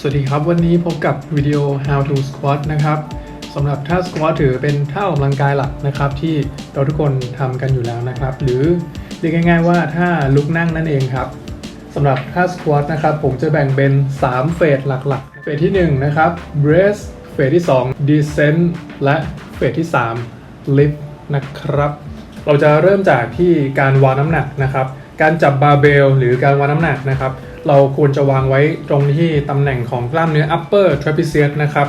สวัสดีครับ วันนี้พบกับวิดีโอ how to squat นะครับสำหรับท่า squat ถือเป็นท่าออกกำลังกายหลักนะครับ ที่เราทุกคนทำกันอยู่แล้วนะครับ หรือเรียกง่าย ๆ ว่าท่าลุกนั่งนั่นเองครับสำหรับท่า squat นะครับ ผมจะแบ่งเป็น 3 เฟสหลักๆ เฟสที่1นะครับ brace เฟสที่ 2 descent และเฟสที่ 3 lift นะครับ เราจะเริ่มจากที่การวางน้ำหนักนะครับ การจับบาร์เบลหรือการวางน้ำหนักนะครับ เราควรจะวางไว้ตรงที่ตำแหน่งของกล้ามเนื้อ upper trapezius นะครับ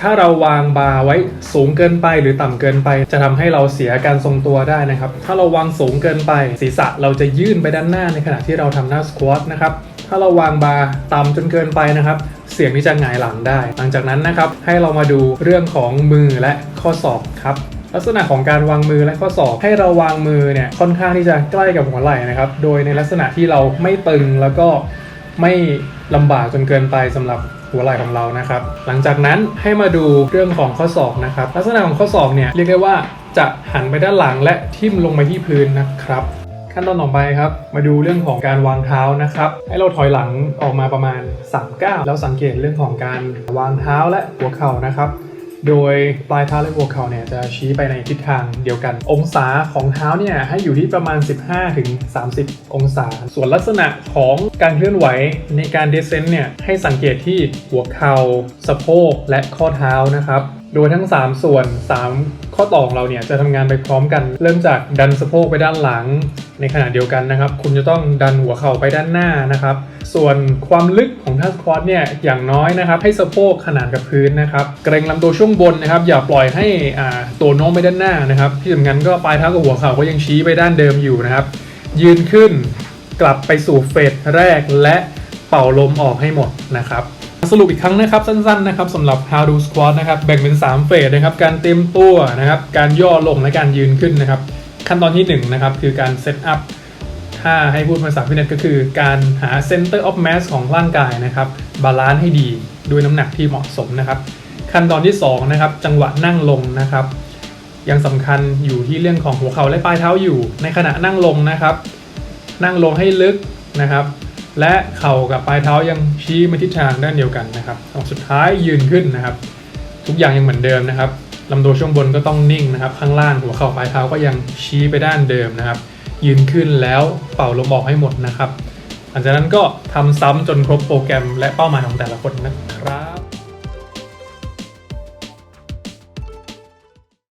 ถ้าเราวางบาร์ไว้สูงเกินไปหรือต่ำเกินไป จะทำให้เราเสียการทรงตัวได้นะครับ ถ้าเราวางสูงเกินไป ศีรษะเราจะยื่นไปด้านหน้าในขณะที่เราทำหน้าสควอตนะครับถ้าเราวางบาร์ต่ำจนเกินไปนะครับ เสี่ยงที่จะหงายหลังได้ หลังจากนั้นนะครับให้เรามาดูเรื่องของมือและข้อศอกครับ ลักษณะของการวางมือและข้อศอกให้เราวางมือเนี่ยค่อนข้างที่จะใกล้กับหัวไหล่นะครับ โดยในลักษณะที่เราไม่ตึงแล้วก็ไม่ลำบากจนเกินไปสำหรับหัวไหล่ของเรานะครับ หลังจากนั้นให้มาดูเรื่องของข้อศอกนะครับ ลักษณะของข้อศอกเนี่ยเรียกได้ว่าจะหันไปด้านหลังและทิ่มลงไปที่พื้นนะครับ ขั้นตอนต่อไปครับ มาดูเรื่องของการวางเท้านะครับ ให้เราถอยหลังออกมาประมาณ3ก้าวแล้วสังเกตเรื่องของการวางเท้าและหัวเข่านะครับ โดยปลายเท้าและหัวเข่าเนี่ยจะชี้ไปในทิศทางเดียวกัน องศาของเท้าเนี่ยให้อยู่ที่ประมาณ 15-30 องศา ส่วนลักษณะของการเคลื่อนไหวในการเดซเซนต์เนี่ยให้สังเกตที่หัวเข่าสะโพกและข้อเท้านะครับ โดยทั้ง 3 ส่วน 3 ข้อต่อของเราเนี่ยจะทำงานไปพร้อมกัน เริ่มจากดันสะโพกไปด้านหลัง ในขณะเดียวกันนะครับ คุณจะต้องดันหัวเข่าไปด้านหน้านะครับ ส่วนความลึกของท่าสควอตเนี่ยอย่างน้อยนะครับ ให้สะโพกขนานกับพื้นนะครับ เกรงลำตัวช่วงบนนะครับ อย่าปล่อยให้อ่าตัวโน้มไปด้านหน้านะครับ ที่สำคัญก็ปลายเท้ากับหัวเข่าก็ยังชี้ไปด้านเดิมอยู่นะครับ ยืนขึ้นกลับไปสู่เฟสแรกและเป่าลมออกให้หมดนะครับ สรุปอีกครั้งนะครับสั้นๆนะครับสำหรับ how to squat นะครับแบ่งเป็น 3 เฟสนะครับการเต็มตัวนะครับการย่อลงและการยืนขึ้นนะครับขั้นตอนที่1นะครับคือการ set up ถ้าให้พูดภาษาฟิตเนสก็คือการหา center of mass ของร่างกายนะครับบาลานซ์ให้ดีด้วยน้ำหนักที่เหมาะสมนะครับ ขั้นตอนที่2นะครับจังหวะนั่งลงนะครับ ยังสำคัญอยู่ที่เรื่องของหัวเข่าและปลายเท้าอยู่ ในขณะนั่งลงนะครับ นั่งลงให้ลึกนะครับ และเข่ากับปลายเท้ายังชี้มาทิศทางด้านเดียวกันนะครับสุดท้ายยืนขึ้นนะครับ ทุกอย่างยังเหมือนเดิมนะครับลำตัวช่วงบนก็ต้องนิ่งนะครับ ข้างล่างหัวเข่าปลายเท้าก็ยังชี้ไปด้านเดิมนะครับ ยืนขึ้นแล้วเป่าลมออกให้หมดนะครับ หลังจากนั้นก็ทำซ้ำจนครบโปรแกรมและเป้าหมายของแต่ละคนนะครับ